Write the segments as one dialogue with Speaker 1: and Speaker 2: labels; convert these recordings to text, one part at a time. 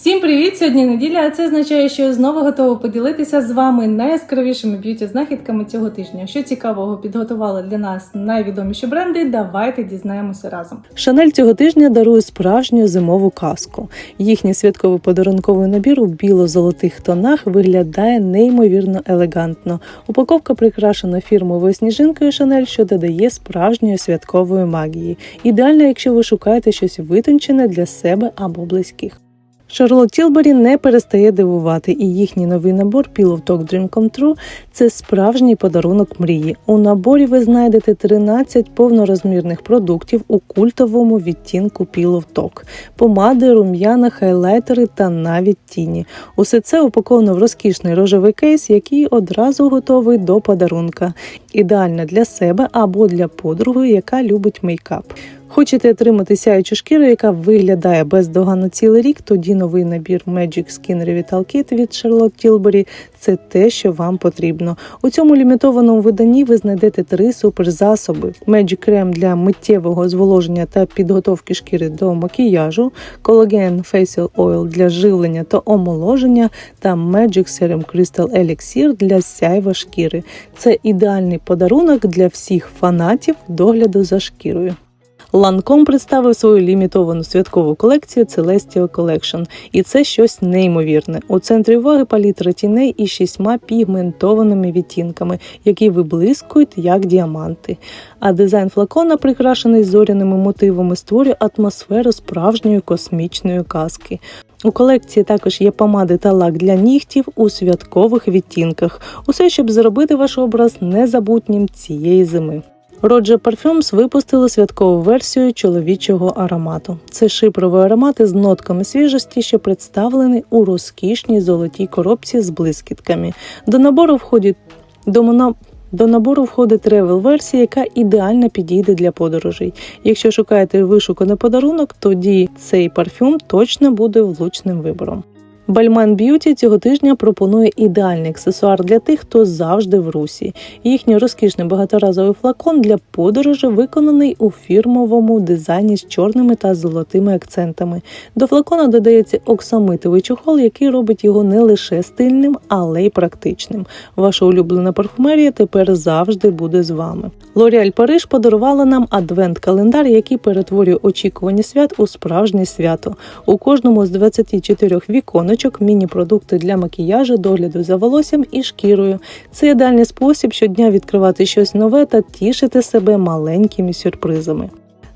Speaker 1: Всім привіт! Сьогодні неділя, а це означає, що я знову готова поділитися з вами найяскравішими б'юті знахідками цього тижня. Що цікавого підготували для нас найвідоміші бренди, давайте дізнаємося разом.
Speaker 2: Шанель цього тижня дарує справжню зимову казку. Їхній святковий подарунковий набір у біло-золотих тонах виглядає неймовірно елегантно. Упаковка прикрашена фірмовою сніжинкою Шанель, що додає справжньої святкової магії. Ідеально, якщо ви шукаєте щось витончене для себе або близьких. Шарлот Тілбері не перестає дивувати, і їхній новий набор Pillow Talk Dream Come True – це справжній подарунок мрії. У наборі ви знайдете 13 повнорозмірних продуктів у культовому відтінку Pillow Talk – помади, рум'яна, хайлайтери та навіть тіні. Усе це упаковано в розкішний рожевий кейс, який одразу готовий до подарунка. Ідеально для себе або для подруги, яка любить мейкап. Хочете отримати сяючу шкіру, яка виглядає бездоганно цілий рік, тоді новий набір Magic Skin Revital Kit від Charlotte Tilbury – це те, що вам потрібно. У цьому лімітованому виданні ви знайдете три суперзасоби: Magic Крем для миттєвого зволоження та підготовки шкіри до макіяжу, Collagen Facial Oil для живлення та омоложення та Magic Serum Crystal Elixir для сяйва шкіри. Це ідеальний подарунок для всіх фанатів догляду за шкірою. Ланком представив свою лімітовану святкову колекцію Celestial Collection, і це щось неймовірне. У центрі уваги палітра тіней із шістьма пігментованими відтінками, які виблискують як діаманти. А дизайн флакона, прикрашений зоряними мотивами, створює атмосферу справжньої космічної казки. У колекції також є помади та лак для нігтів у святкових відтінках. Усе, щоб зробити ваш образ незабутнім цієї зими. Roger Parfums випустили святкову версію чоловічого аромату. Це шипровий аромат із нотками свіжості, що представлений у розкішній золотій коробці з блискітками. До набору входить до моно... До набору входить тревел-версія, яка ідеально підійде для подорожей. Якщо шукаєте вишуканий подарунок, тоді цей парфюм точно буде влучним вибором. Бальман Б'юті цього тижня пропонує ідеальний аксесуар для тих, хто завжди в русі. Їхній розкішний багаторазовий флакон для подорожі виконаний у фірмовому дизайні з чорними та золотими акцентами. До флакона додається оксамитовий чохол, який робить його не лише стильним, але й практичним. Ваша улюблена парфумерія тепер завжди буде з вами. L'Oréal Париж подарувала нам адвент-календар, який перетворює очікування свят у справжнє свято. У кожному з 24 віконочок міні-продукти для макіяжу, догляду за волоссям і шкірою. Це ідеальний спосіб щодня відкривати щось нове та тішити себе маленькими сюрпризами.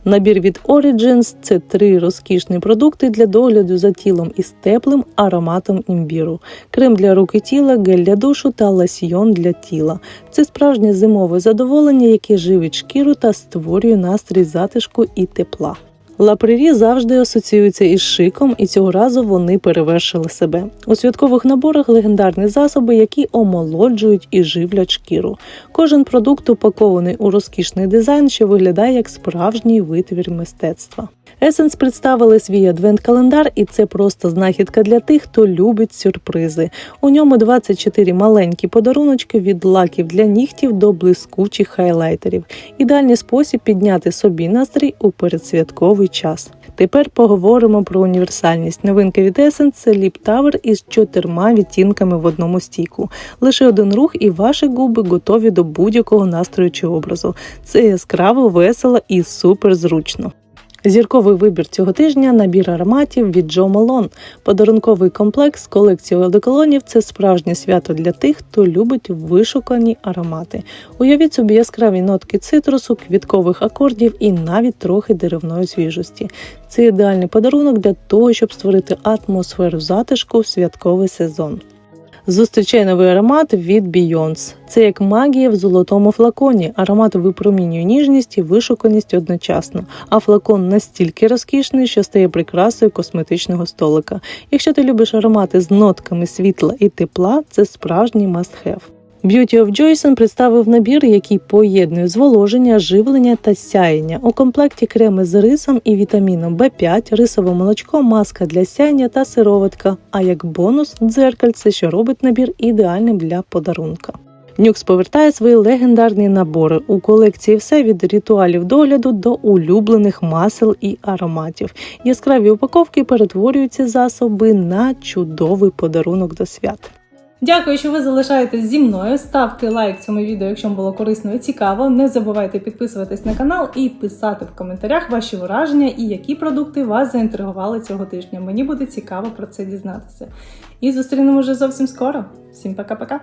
Speaker 2: Набір від Origins – це три розкішні продукти для догляду за тілом із теплим ароматом імбіру, крем для рук і тіла, гель для душу та лосьйон для тіла. Це справжнє зимове задоволення, яке живить шкіру та створює настрій затишку і тепла. Лапрері завжди асоціюються із шиком, і цього разу вони перевершили себе. У святкових наборах легендарні засоби, які омолоджують і живлять шкіру. Кожен продукт упакований у розкішний дизайн, що виглядає як справжній витвір мистецтва. Essence представили свій адвент-календар, і це просто знахідка для тих, хто любить сюрпризи. У ньому 24 маленькі подаруночки від лаків для нігтів до блискучих хайлайтерів. Ідеальний спосіб підняти собі настрій у передсвятковий час. Тепер поговоримо про універсальність. Новинка від Essence – це Lip Tower із чотирма відтінками в одному стіку. Лише один рух, і ваші губи готові до будь-якого настрою чи образу. Це яскраво, весело і супер зручно. Зірковий вибір цього тижня набір ароматів від Джо Малон. Подарунковий комплекс з колекцією одеколонів – це справжнє свято для тих, хто любить вишукані аромати. Уявіть собі яскраві нотки цитрусу, квіткових акордів і навіть трохи деревної свіжості. Це ідеальний подарунок для того, щоб створити атмосферу затишку в святковий сезон. Зустрічай новий аромат від Beyonds. Це як магія в золотому флаконі. Аромат випромінює ніжність і вишуканість одночасно. А флакон настільки розкішний, що стає прикрасою косметичного столика. Якщо ти любиш аромати з нотками світла і тепла, це справжній must-have. Beauty of Joyson представив набір, який поєднує зволоження, живлення та сяєння. У комплекті креми з рисом і вітаміном В5, рисове молочко, маска для сяєння та сироватка. А як бонус дзеркальце, що робить набір ідеальним для подарунка. Нюкс повертає свої легендарні набори. У колекції все від ритуалів догляду до улюблених масел і ароматів. Яскраві упаковки перетворюють ці засоби на чудовий подарунок до свят.
Speaker 1: Дякую, що ви залишаєтесь зі мною. Ставте лайк цьому відео, якщо вам було корисно і цікаво. Не забувайте підписуватись на канал і писати в коментарях ваші враження і які продукти вас заінтригували цього тижня. Мені буде цікаво про це дізнатися. І зустрінемо вже зовсім скоро. Всім пока-пока!